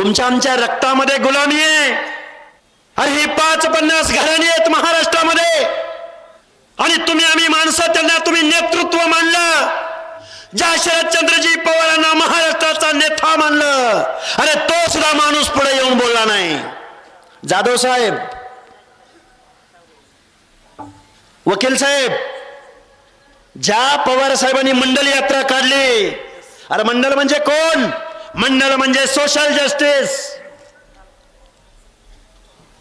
तुमच्या आमच्या रक्तामध्ये गुलामी आहे. अरे हे पाच पन्नास घराणी आहेत महाराष्ट्रामध्ये. आणि तुम्ही आम्ही माणसं त्यांना तुम्ही नेतृत्व मानलं. ज्या शरदचंद्रजी पवारांना महाराष्ट्राचा नेता मानलं. अरे तो सुद्धा माणूस पुढे येऊन बोलला नाही. जाधव साहेब. वकील साहेब. ज्या पवार साहेबांनी मंडल यात्रा काढली अरे मंडल म्हणजे कोण? मंडल म्हणजे सोशल जस्टिस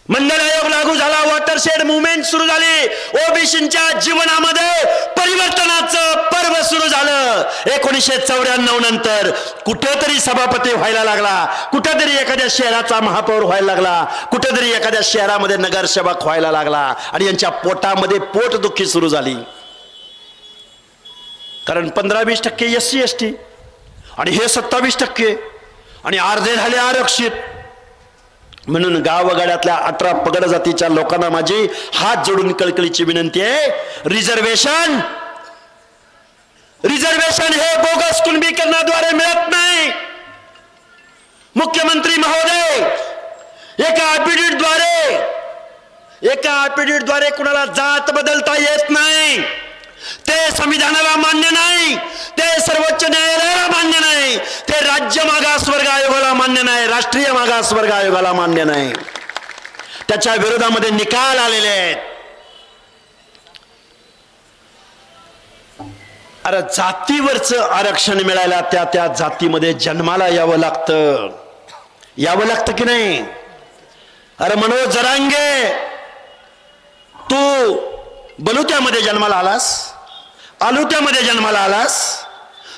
मंडल आयोग लागू झाला वॉटरशेड मुवमेंट सुरू झाली. ओबीसीच्या जीवनामध्ये परिवर्तनाचं पर्व सुरू झालं. एकोणीसशे चौऱ्याण्णव नंतर कुठेतरी सभापती व्हायला लागला. कुठेतरी एखाद्या शहराचा महापौर व्हायला लागला. कुठेतरी एखाद्या शहरामध्ये नगरसेवक व्हायला लागला. आणि यांच्या पोटामध्ये पोटदुखी सुरू झाली. कारण पंधरा वीस टक्के एस सी एस टी आणि हे सत्तावीस टक्के. आणि अर्धे झाले आरक्षित. म्हणून गावगाड्यातल्या अठरा पगड जातीच्या लोकांना माझी हात जोडून कळकळीची विनंती आहे. रिझर्वेशन! रिझर्वेशन हे बोगस कुणबीकरणाद्वारे मिळत नाही. मुख्यमंत्री महोदय एका द्वारे एका द्वारे कुणाला जात बदलता येत नाही. ते संविधानाला मान्य नाही ते सर्वोच्च न्यायालयाला मान्य नाही ते राज्य मागासवर्ग आयोगाला मान्य नाही राष्ट्रीय मागासवर्ग आयोगाला मान्य नाही. त्याच्या विरोधामध्ये निकाल आलेले आहेत. अरे जातीवरचं आरक्षण मिळायला त्या त्या जातीमध्ये जन्माला यावं लागतं. यावं लागतं की नाही? अरे मनोज जरांगे तू बलुत्यामध्ये जन्माला आलास? आलुत्यामध्ये जन्माला आलास?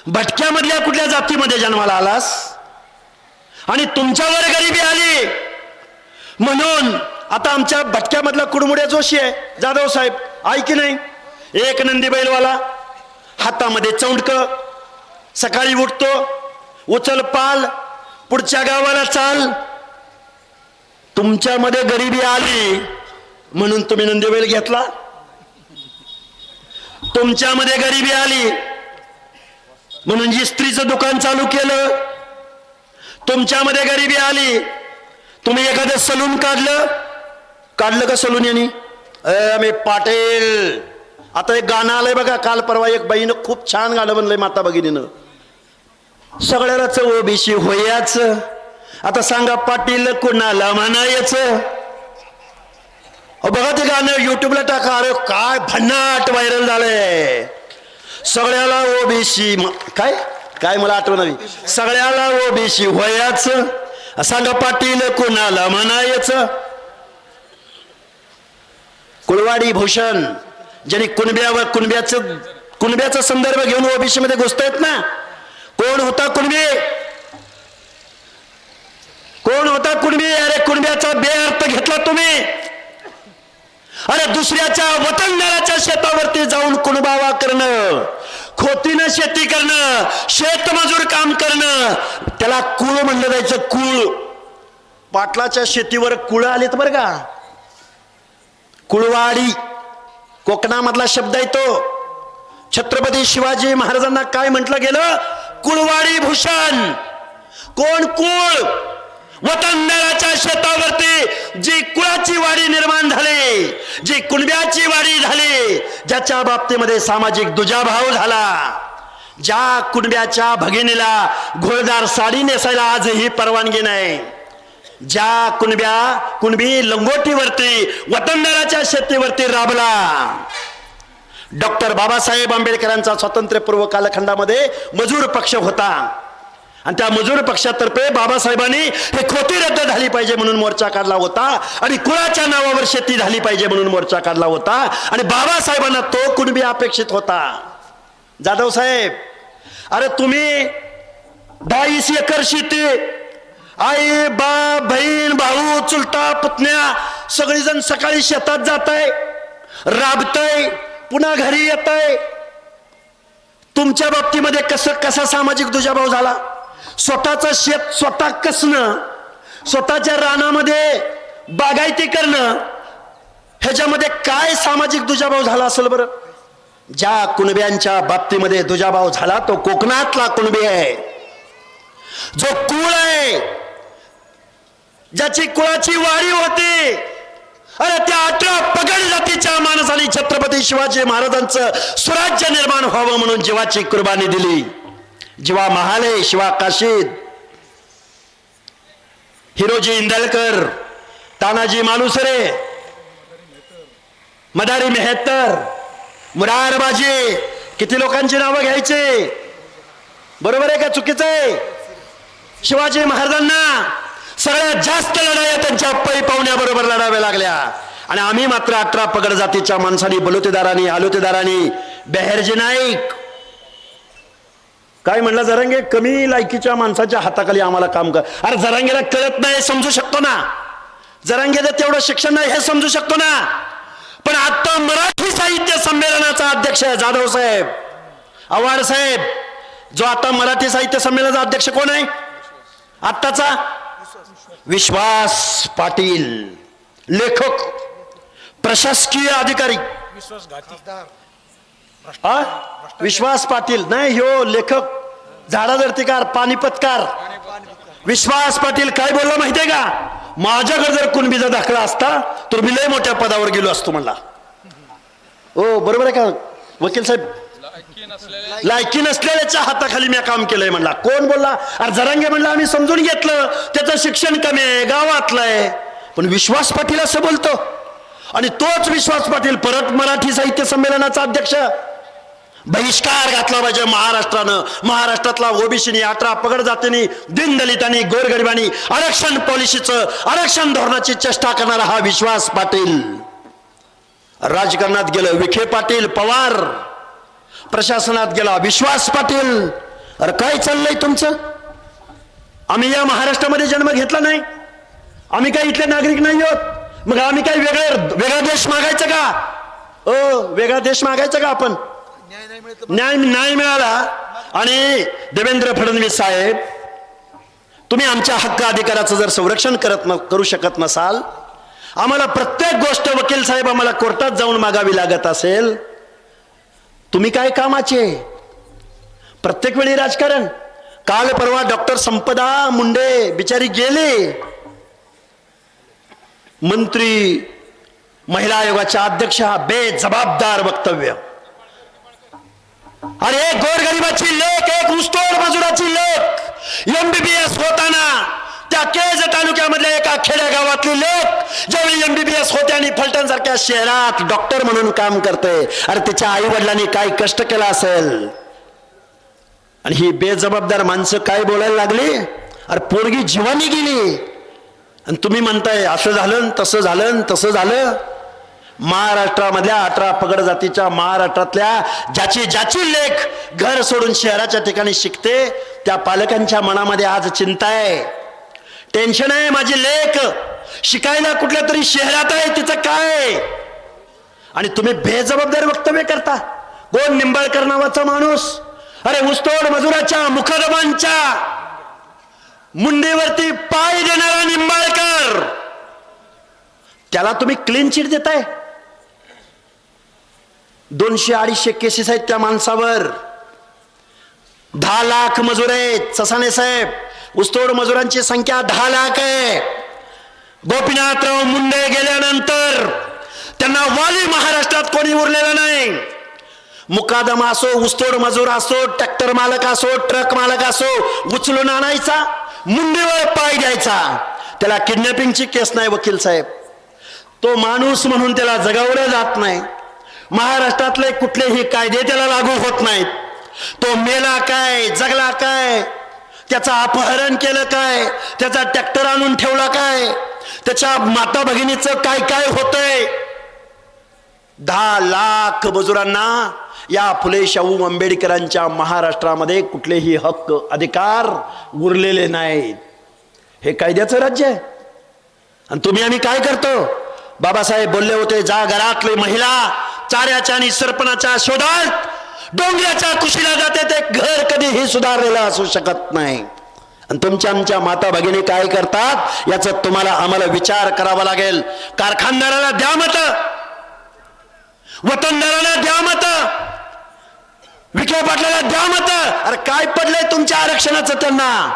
भटक्यामधल्या कुठल्या जातीमध्ये जन्माला आलास? आणि तुमच्यावर गरिबी आली. म्हणून आता आमच्या भटक्यामधला कुडमुड्या जोशी आहे. जाधव साहेब ऐक की नाही? एक नंदी बैलवाला हातामध्ये चौंडक सकाळी उठतो उचल पाल पुढच्या गावाला चाल. तुमच्यामध्ये गरिबी आली म्हणून तुम्ही नंदीबैल घेतला. तुमच्यामध्ये गरिबी आली. म्हणून इस्त्रीचं दुकान चालू केलं तुमच्यामध्ये गरिबी आली. तुम्ही एखादं सलून काढलं. काढलं का सलून यांनी? मी पाटील. आता एक गाणं आलंय बघा काल परवा एक बाईनं खूप छान गाणं बनलंय माता भगिनीनं. सगळ्यालाच ओबीसी होयाच. आता सांगा पाटील कुणाला म्हणायचं? बघा ते गाणं युट्यूबला टाका. अरे काय भन्नाट व्हायरल झालंय. सगळ्याला ओबीसी काय? काय मला आठवण सगळ्याला ओबीसी वयाच सांगा पाटील कुणाला म्हणायचं? कुळवाडी भूषण ज्यांनी कुणब्यावर कुणब्याचं कुणब्याचा संदर्भ घेऊन ओबीसी मध्ये घुसतायत ना? कोण होता कुणबी? कोण होता कुणबी? अरे कुणब्याचा बेअर्थ घेतला तुम्ही. अरे दुसऱ्याच्या वतनदाराच्या शेतावरती जाऊन कुणबावा करणं खोतीनं शेती करणं शेतमजूर काम करणं त्याला कुळ म्हणलं जायचं कुळ. पाटलाच्या शेतीवर कुळ आलेत बरं का? कुळवाडी कोकणामधला शब्द आहे तो. छत्रपती शिवाजी महाराजांना काय म्हटलं गेलं? कुळवाडी भूषण. कोण कुळ? वतनदाराच्या शेतावरती जी कुळाची वाडी निर्माण झाली जी कुणब्याची वाडी झाली ज्याच्या बाबतीमध्ये सामाजिक दुजाभाव झाला. ज्या कुणब्याच्या भगिनीला घोळदार साडी नेसायला आजही परवानगी नाही ज्या कुणब्या कुणबी लंगोटीवरती वतनदाराच्या शेतीवरती राबला. डॉक्टर बाबासाहेब आंबेडकरांचा स्वातंत्र्यपूर्व कालखंडामध्ये मजूर पक्ष होता. आणि त्या मजूर पक्षातर्फे बाबासाहेबांनी हे खोटी रद्द झाली पाहिजे म्हणून मोर्चा काढला होता आणि कुळाच्या नावावर शेती झाली पाहिजे म्हणून मोर्चा काढला होता आणि बाबासाहेबांना तो कुणबी अपेक्षित होता? जाधव साहेब अरे तुम्ही दहावीस एकर शेती आई बाप बहीण भाऊ चुलता पुतण्या सगळीजण सकाळी शेतात जात आहे राबतय पुन्हा घरी येत आहे तुमच्या बाबतीमध्ये कसं कसा सामाजिक दुजाभाव झाला? स्वतःचं शेत स्वतः कसणं स्वतःच्या रानामध्ये बागायती करणं ह्याच्यामध्ये काय सामाजिक दुजाभाव झाला असेल बरं? ज्या कुणब्यांच्या बाबतीमध्ये दुजाभाव झाला तो कोकणातला कुणबी आहे. जो कुळ आहे ज्याची कुळाची वारी होती अरे त्या अठरा पगड जातीच्या माणसाने छत्रपती शिवाजी महाराजांचं स्वराज्य निर्माण व्हावं म्हणून जीवाची कुर्बानी दिली. जीवा महाले शिवा काशीद हिरोजी इंदलकर तानाजी मालुसरे मदारी मेहत्तर मुरारबाजी किती लोकांची नावं घ्यायची? बरोबर आहे का चुकीचं आहे? शिवाजी महाराजांना सगळ्यात जास्त लढाया त्यांच्या पै पाहुण्याबरोबर लढाव्या लागल्या. आणि आम्ही मात्र अठरा पगड जातीच्या माणसांनी बलुतेदारांनी आलुतेदारांनी बेहरजी नाईक काय म्हणलं जरांगे? कमी लायकीच्या माणसाच्या हाताखाली आम्हाला काम कर. अरे जरांगेला कळत नाही समजू शकतो ना. जरांगेला तेवढं शिक्षण नाही हे समजू शकतो ना. पण आता मराठी साहित्य संमेलनाचा अध्यक्ष आहे जाधव साहेब. आव्हाड साहेब. जो आता मराठी साहित्य संमेलनाचा अध्यक्ष कोण आहे? आत्ताचा? विश्वास पाटील. लेखक प्रशासकीय अधिकारी. हा? विश्वास पाटील. नाही ह्यो लेखक झाडाधरतीकार पानिपतकार. विश्वास पाटील काय बोलला माहितीये का? माझ्याकडे जर कुणबीचा दाखला असता तर मी लय मोठ्या पदावर गेलो असतो म्हणला. ओ बरोबर आहे का? वकील साहेब. लायकी नसलेल्याच्या हाताखाली मी काम केलंय म्हणला. कोण बोलला? अरे जरांगे म्हणला आम्ही समजून घेतलं. त्याचं शिक्षण कमी आहे गावातलं आहे. पण विश्वास पाटील असं बोलतो. आणि तोच विश्वास पाटील परत मराठी साहित्य संमेलनाचा अध्यक्ष. बहिष्कार घातला पाहिजे महाराष्ट्रानं. महाराष्ट्रातला ओबीसीनी अठरा पगड जातीनी दीनदलितांनी गोरगरिबांनी आरक्षण पॉलिसीचं आरक्षण धोरणाची चेष्टा करणारा हा विश्वास पाटील. राजकारणात गेलं विखे पाटील पवार. प्रशासनात गेला विश्वास पाटील. अरे काय चाललंय तुमचं? आम्ही या महाराष्ट्रामध्ये जन्म घेतला नाही. आम्ही काय इथले नागरिक नाही आहोत. मग आम्ही काय वेगळे वेगळा देश मागायचं का? अ वेगळा देश मागायचा का आपण? न्याय न्याय मिळाला. आणि देवेंद्र फडणवीस साहेब तुम्ही आमच्या हक्क अधिकाराचं जर संरक्षण करत न करू शकत नसाल आम्हाला प्रत्येक गोष्ट वकील साहेब आम्हाला कोर्टात जाऊन मागावी लागत असेल तुम्ही काय कामाचे? प्रत्येक वेळी राजकारण. काल परवा डॉक्टर संपदा मुंडे बिचारी गेले. मंत्री महिला आयोगाच्या अध्यक्षा बेजबाबदार वक्तव्य. अरे एक गोरगरिबाची लेख एक उस्तोड मजुराची लेख. एमबीबीएस होताना त्या केज तालुक्यामधल्या एका खेड्या गावातली लेख ज्यावेळी एमबीबीएस होते आणि फलटण सारख्या शहरात डॉक्टर म्हणून काम करते. अरे तिच्या आई वडिलांनी काय कष्ट केला असेल. आणि ही बेजबाबदार माणसं काय बोलायला लागली? अरे पोरगी जीवानी गेली. आणि तुम्ही म्हणताय असं झालं तसं झालं तसं झालं. महाराष्ट्रामधल्या अठरा पगड जातीच्या महाराष्ट्रातल्या ज्याची ज्याची लेख घर सोडून शहराच्या ठिकाणी शिकते त्या पालकांच्या मनामध्ये आज चिंता आहे. टेन्शन आहे माझी लेख. शिकायला कुठल्या तरी शहरात आहे तिचं काय आणि तुम्ही बेजबाबदार वक्तव्य करता. कोण निंबाळकर नावाचा माणूस? अरे उस्तोड मजुराच्या मुखदमांच्या मुंडीवरती पाय देणारा निंबाळकर. त्याला तुम्ही क्लीन चिट देताय? दोनशे अडीचशे केसेस आहेत त्या माणसावर. दहा लाख मजूर आहेत ससाने साहेब. उस्तोड मजुरांची संख्या दहा लाख आहे. गोपीनाथराव मुंडे गेल्यानंतर त्यांना वाली महाराष्ट्रात कोणी उरलेलं नाही. मुकादम असो उस्तोड मजूर असो ट्रॅक्टर मालक असो ट्रक मालक असो उचलून आणायचा मुंडेवर पाय द्यायचा. त्याला किडनॅपिंगची केस नाही वकील साहेब. तो माणूस म्हणून त्याला जगवलं जात नाही. महाराष्ट्रातले कुठलेही कायदे त्याला लागू होत नाहीत. तो मेला काय जगला काय त्याचं अपहरण केलं काय त्याचा ट्रॅक्टर आणून ठेवला काय त्याच्या माता भगिनीचं काय काय होतंय? दहा लाख मजुरांना या फुले शाहू आंबेडकरांच्या महाराष्ट्रामध्ये कुठलेही हक्क अधिकार उरलेले नाहीत. हे कायद्याचं राज्य आहे. आणि तुम्ही आम्ही काय करतो? बाबासाहेब बोलले होते जा घरातले महिला चाऱ्याच्या आणि सरपणाच्या शोधात डोंगराच्या कुशीला जाते ते घर कधीही सुधारलेलं असू शकत नाही. आणि तुमच्या आमच्या माता भगिनी काय करतात? याचा तुम्हाला आम्हाला विचार करावा लागेल. कारखानदाराला द्या मत. वतनदाराला द्या मत. विखे पाटलाला द्या मत. अरे काय पडलंय तुमच्या आरक्षणाचं त्यांना?